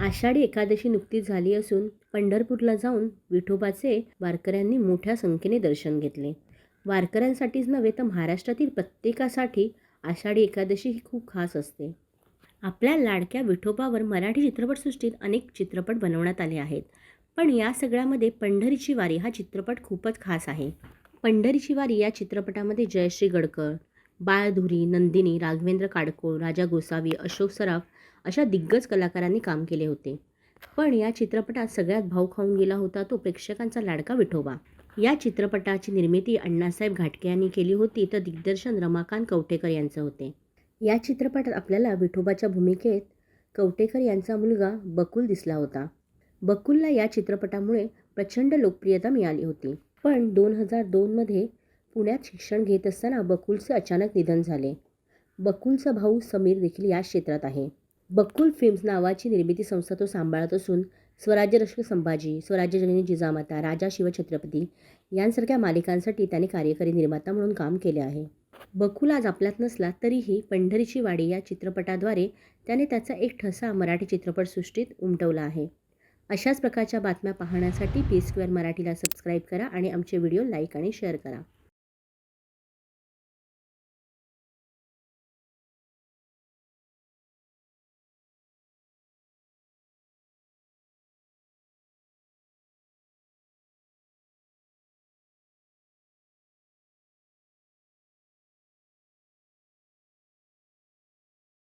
आषाढी एकादशी नुकतीच झाली असून पंढरपूरला जाऊन विठोबाचे वारकऱ्यांनी मोठ्या संख्येने दर्शन घेतले. वारकऱ्यांसाठीच नव्हे तर महाराष्ट्रातील प्रत्येकासाठी आषाढी एकादशी ही खूप खास असते. आपल्या लाडक्या विठोबावर मराठी चित्रपटसृष्टीत अनेक चित्रपट बनवण्यात आले आहेत. पण या सगळ्यामध्ये पंढरीची वारी हा चित्रपट खूपच खास आहे. पंढरीची वारी या चित्रपटामध्ये जयश्री गडकर बाळधुरी नंदिनी राघवेंद्र काडकोळ राजा गोसावी अशोक सराफ अशा दिग्गज कलाकारांनी काम केले होते. पण या चित्रपटात सगळ्यात भाव खाऊन गेला होता तो प्रेक्षकांचा लाडका विठोबा. या चित्रपटाची निर्मिती अण्णासाहेब घाटके यांनी केली होती तर दिग्दर्शन रमाकांत कवटेकर यांचं होते. या चित्रपटात आपल्याला विठोबाच्या भूमिकेत कवटेकर यांचा मुलगा बकुल दिसला होता. बकुलला या चित्रपटामुळे प्रचंड लोकप्रियता मिळाली होती. पण दोन हजार दोनमध्ये पुण्यात शिक्षण घेत असताना बकुलचे अचानक निधन झाले. बकुलचा भाऊ समीर देखील या क्षेत्रात आहे. बकुल फिल्म्स नावाची निर्मिती संस्था तो सांभाळत असून स्वराज्य रक्षक संभाजी स्वराज्य जननी जिजामाता राजा शिवछत्रपती यांसारख्या मालिकांसाठी त्याने कार्यकारी निर्माता म्हणून काम केले आहे. बकुल आज आपल्यात नसला तरीही पंढरीची वाडी या चित्रपटाद्वारे त्याने त्याचा एक ठसा मराठी चित्रपटसृष्टीत उमटवला आहे. अशाच प्रकारच्या बातम्या पाहण्यासाठी पी स्क्वेअर मराठीला सबस्क्राईब करा आणि आमचे व्हिडिओ लाईक आणि शेअर करा.